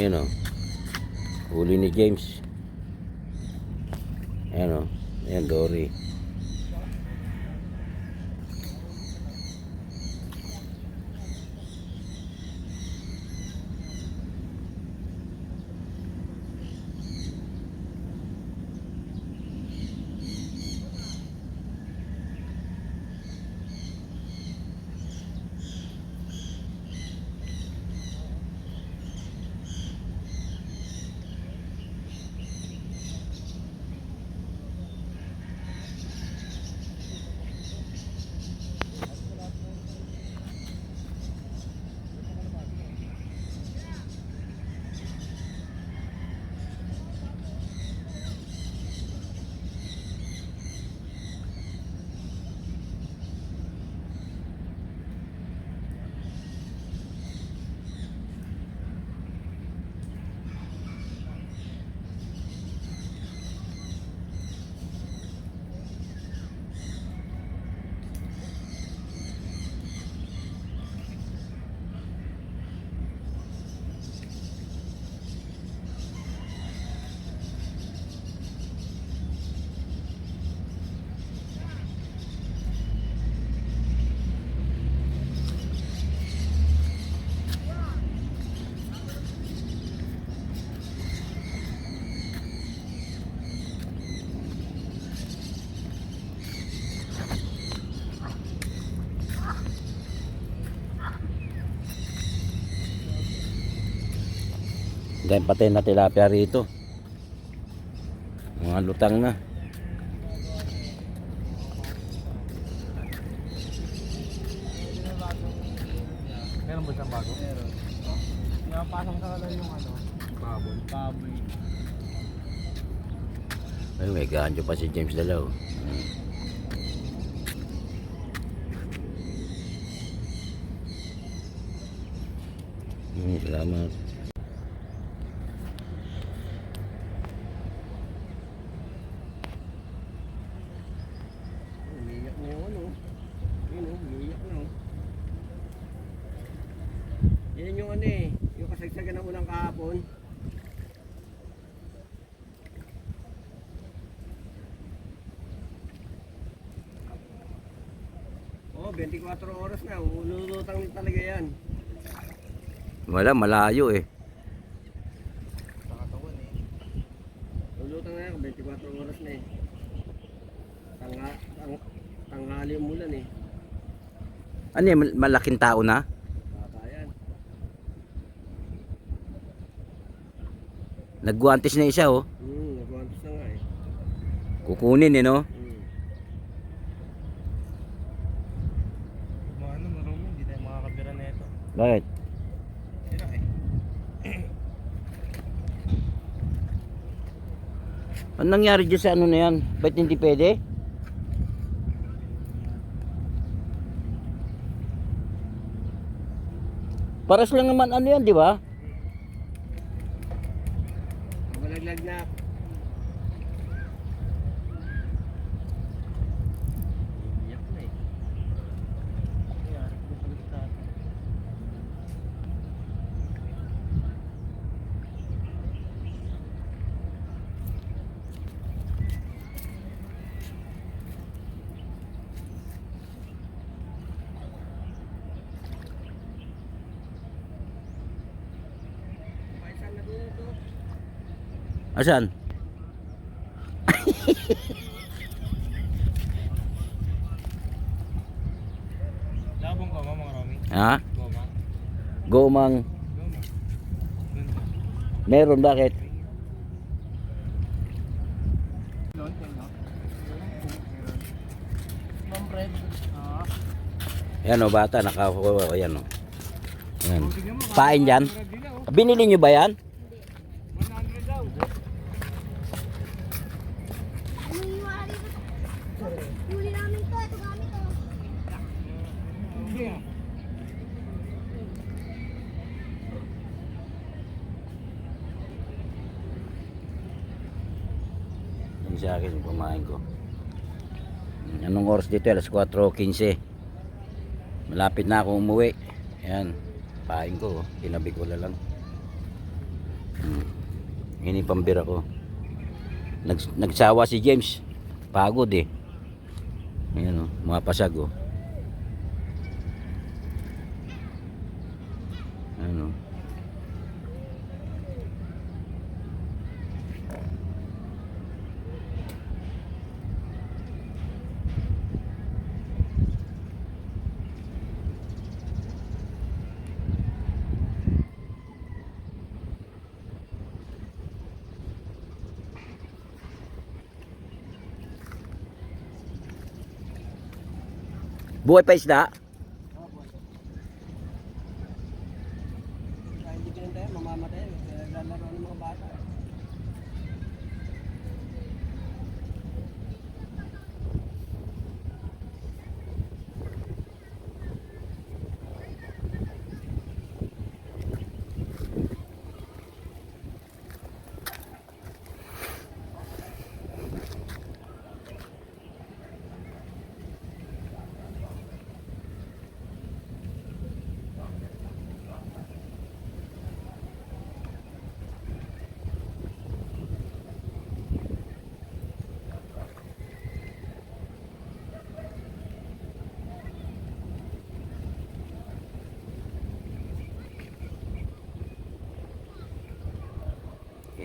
Yan o. Huli ni James. Ayan o. Ayan, Dory. Dahil patay na tilapia rito. Mga lutang na. Meron ba siyang bago? Meron. Kaya pasok sa kala yung ano? Baboy. Baboy. Ay, may ganjo pa si James Dalaw. Hmm, salamat. Umiyak na yung ano. Yun o, umiyak na o. Yan yung ano Yung kasagsagan ng ulang kahapon. Oh, 24 oras na. Ululutang din talaga yan. Wala, malayo eh. Sa katawan eh. Lulutang na yan. 24 oras na eh. Tanga, tang, tanghali yung mulan eh. Ano yan, mal- malaking tao na? Bata yan. Nagguantes na isa oh. Hmm, nagwantos na nga eh. Kukunin eh no? Hmm. Ano, marumi, hindi tayo makakabira na ito. Bakit? Sira eh. Ano nangyari dyan sa ano na yan? Ba't hindi pwede? Paras lang naman ano yan, di ba? Malaglag na. Iyak na eh. Kaya, gusto sa atin. Paisan na doon ito. Asan? Labong ka, mga Romy. Ha? Goma. Gomang. Goma. Meron, bakit? Yan o, bata, nakakuha. Yan o. Yan. Pain yan? din na, oh. Binili nyo ba yan? 100 daw. Huli namin to, ito gamit to. Sa akin yung kumain ko. Anong oras dito? Alas 4.15. Malapit na ako umuwi. Ayan. Pain ko. oh. Tinabi ko na lang. Hmm. Ini pambira ko. Nag, nagsawa si James. Pagod eh. Ayan o. Mga pasag o. Ayan o. Buhay pa isda?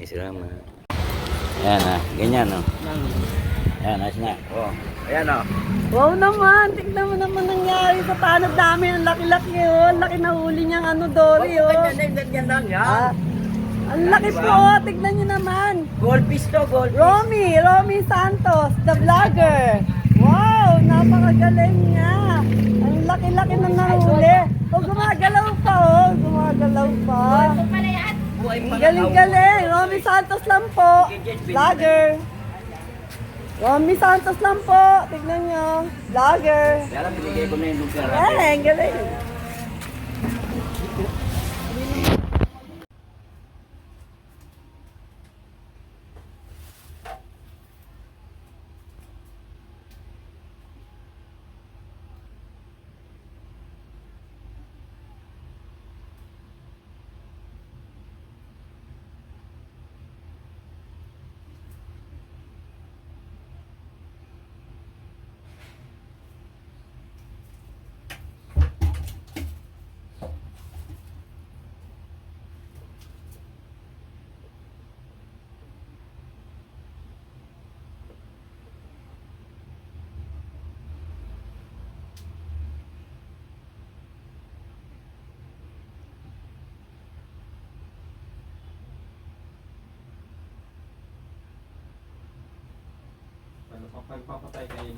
Okay, salamat. Ayan ah, ganyan o. Ayan, ayos na. Oh. Ayan o. Wow naman, tignan mo naman nangyari sa tanod namin. Ang laki-laki oh. Ang laki na huli niyang ano, Dory oh. ganyan lang Ah, ang laki po oh. Tignan niyo naman. Gold piece to, gold Romy, Romy Santos, the vlogger. Wow, napakagaling niya. Ang laki-laki na nahuli. Oh, gumagalaw pa oh. Gumagalaw pa. Ang galing-galing. Romy Santos lang po. Vlogger. Romy Santos lang po. Tignan niyo. Vlogger. Kaya lang, binigay ko na yung lugar. เขาค่อยเข้าใจกันเอง